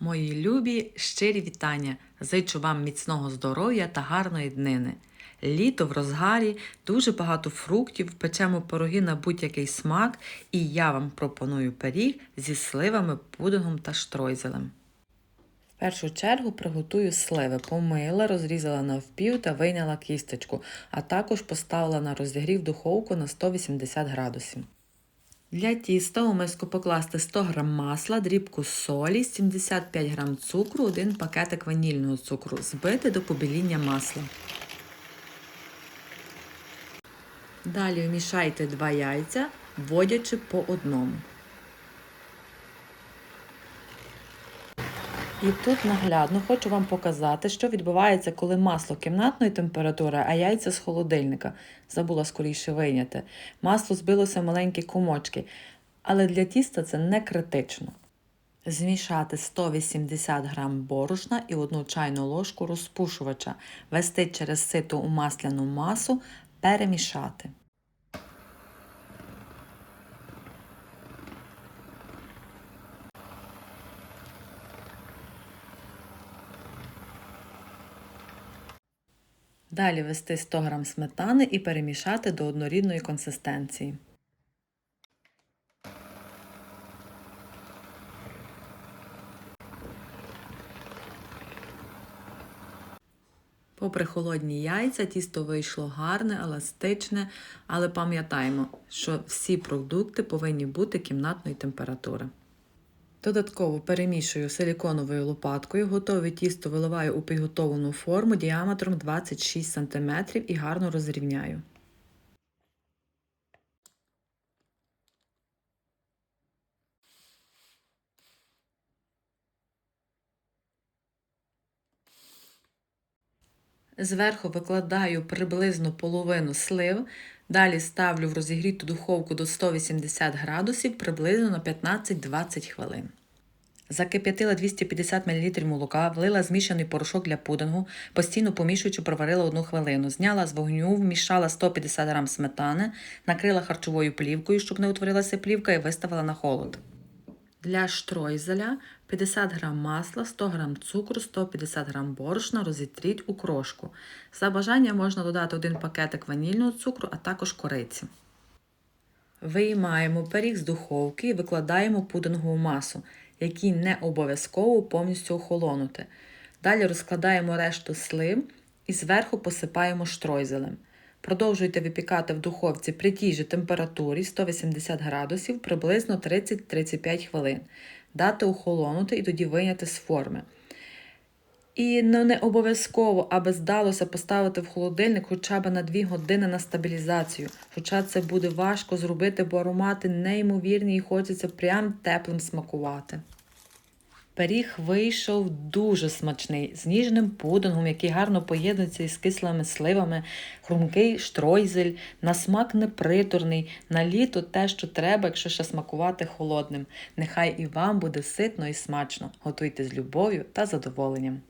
Мої любі щирі вітання. Зичу вам міцного здоров'я та гарної днини. Літо в розгарі, дуже багато фруктів, печемо пироги на будь-який смак, і я вам пропоную пиріг зі сливами, пудингом та штройзелем. В першу чергу приготую сливи. Помила, розрізала навпів та вийняла кісточку, а також поставила на розігрів духовку на 180 градусів. Для тіста у миску покласти 100 г масла, дрібку солі, 75 г цукру, один пакетик ванільного цукру, збити до побіління масла. Далі вмішайте 2 яйця, вводячи по одному. І тут наглядно хочу вам показати, що відбувається, коли масло кімнатної температури, а яйця з холодильника. Забула скоріше вийняти. Масло збилося в маленькі комочки, але для тіста це не критично. Змішати 180 г борошна і 1 чайну ложку розпушувача, ввести через сито у масляну масу, перемішати. Далі ввести 100 г сметани і перемішати до однорідної консистенції. Попри холодні яйця, тісто вийшло гарне, еластичне, але пам'ятаємо, що всі продукти повинні бути кімнатної температури. Додатково перемішую силіконовою лопаткою, готове тісто виливаю у підготовлену форму діаметром 26 см і гарно розрівняю. Зверху викладаю приблизно половину слив, далі ставлю в розігріту духовку до 180 градусів приблизно на 15-20 хвилин. Закип'ятила 250 мл молока, влила змішаний порошок для пудингу, постійно помішуючи, проварила одну хвилину. Зняла з вогню, вмішала 150 г сметани, накрила харчовою плівкою, щоб не утворилася плівка, і виставила на холод. Для штройзеля 50 г масла, 100 г цукру, 150 г борошна розітріть у крошку. За бажанням можна додати один пакетик ванільного цукру, а також кориці. Виймаємо пиріг з духовки і викладаємо пудингову масу, який не обов'язково повністю охолонути. Далі розкладаємо решту слив і зверху посипаємо штройзелем. Продовжуйте випікати в духовці при тій же температурі 180 градусів приблизно 30-35 хвилин. Дати охолонути і тоді вийняти з форми. І ну, не обов'язково, аби здалося поставити в холодильник хоча б на 2 години на стабілізацію. Хоча це буде важко зробити, бо аромати неймовірні і хочеться прям теплим смакувати. Пиріг вийшов дуже смачний, з ніжним пудингом, який гарно поєднується із кислими сливами, хрумкий штройзель, на смак неприторний, на літо те, що треба, якщо ще смакувати холодним. Нехай і вам буде ситно і смачно. Готуйте з любов'ю та задоволенням.